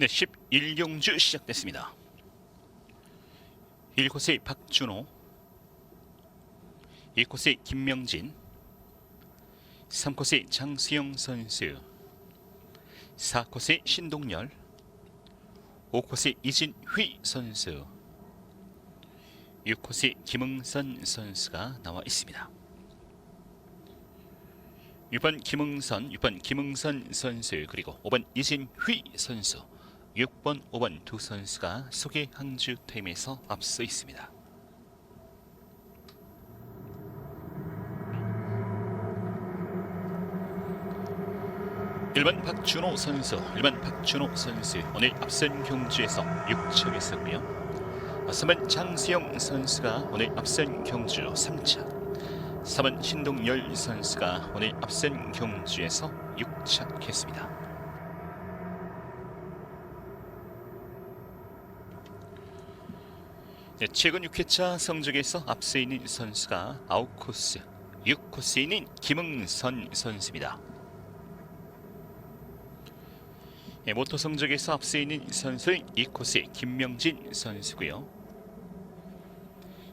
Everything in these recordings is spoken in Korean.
네, 11경주 시작됐습니다. 1코스의 박준호, 2코스의 김명진, 3코스의 장수영 선수, 4코스의 신동열, 5코스의 이진휘 선수, 6코스의 김응선 선수가 나와 있습니다. 6번 김응선, 6번 김응선 선수 그리고 5번 이진휘 선수 6번, 5번 두 선수가 소개 항주 타임에서 앞서 있습니다. 일번 박준호 선수, 1번 박준호 선수 오늘 앞선 경주에서 6척했었고요. 3번 장수영 선수가 오늘 앞선 경주 3차 3번 신동열 선수가 오늘 앞선 경주에서 6착했습니다. 네, 최근 6회차 성적에서 앞서 있는 선수가 아웃코스 6코스에 있는 김응선 선수입니다. 네, 모터 성적에서 앞서 있는 선수는 2코스의 김명진 선수고요.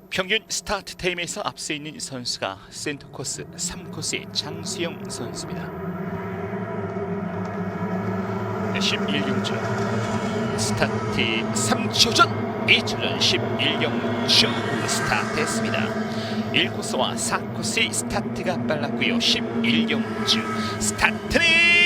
평균 스타트 타임에서 앞서 있는 선수가 센터 코스 3코스의 장수영 선수입니다. 네, 11경주 스타트 3초 전 2초전 11경주 스타트했습니다. 1코스와 4코스의 스타트가 빨랐고요. 11경주 스타트는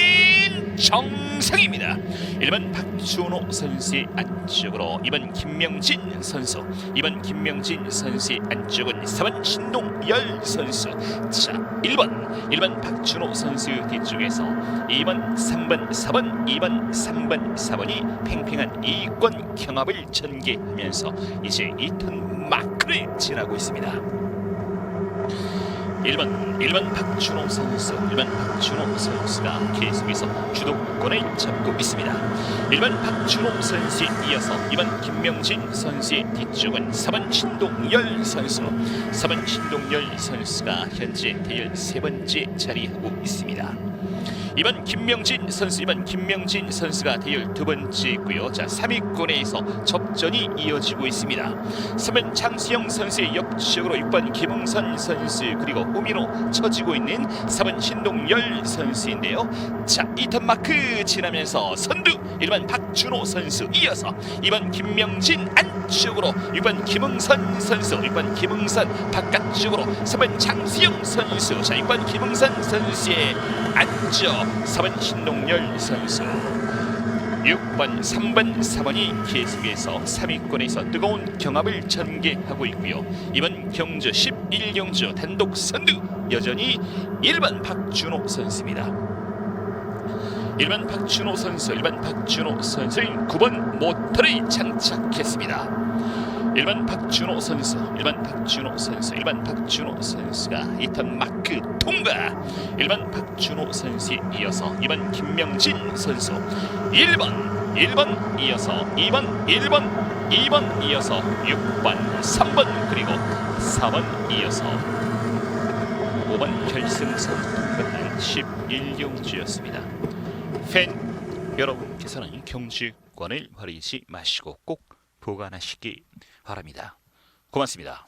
정상입니다. 1번 박준호 선수의 안쪽으로 2번 김명진 선수 2번 김명진 선수의 안쪽은 4번 신동열 선수 자 1번 1번 박준호 선수 뒤쪽에서 2번 3번 4번 2번 3번 4번이 팽팽한 이권 경합을 전개하면서 이제 2턴 마크를 지나고 있습니다. 1번 1번 박준호 선수 1번 박준호 선수가 계속해서 주도권을 잡고 있습니다. 1번 박준호 선수에 이어서 2번 김명진 선수의 뒤쪽은 4번 신동열 선수 4번 신동열 선수가 현재 대열 세 번째 자리하고 있습니다. 2번 김명진 선수 2번 김명진 선수가 대열 두 번째 있고요. 자 3위권에서 접전이 이어지고 있습니다. 3번 장수영 선수의 옆쪽으로 6번 김웅선 선수 그리고 우미로 처지고 있는 4번 신동열 선수인데요. 자 2턴 마크 지나면서 선두 1번 박준호 선수 이어서 2번 김명진 안쪽으로 6번 김웅선 선수 6번 김웅선 바깥쪽으로 3번 장수영 선수 자 6번 김웅선 선수의 안쪽 4번 신동열 선수 6번, 3번, 4번이 계속해서 3위권에서 뜨거운 경합을 전개하고 있고요. 이번 경주 11경주 단독 선두 여전히 1번 박준호 선수입니다. 1번 박준호 선수, 1번 박준호 선수인 9번 모터를 장착했습니다. 1번 박준호 선수, 1번 박준호 선수, 1번 박준호 선수가 2턴 마크 통과. 1번 박준호 선수에 이어서 2번 김명진 선수, 1번, 1번 이어서 2번, 1번, 2번 이어서 6번, 3번 그리고 4번 이어서 5번 결승선 끝난 11경주였습니다. 팬 여러분께서는 경주권을 버리지 마시고 꼭 보관하시기 바랍니다. 고맙습니다.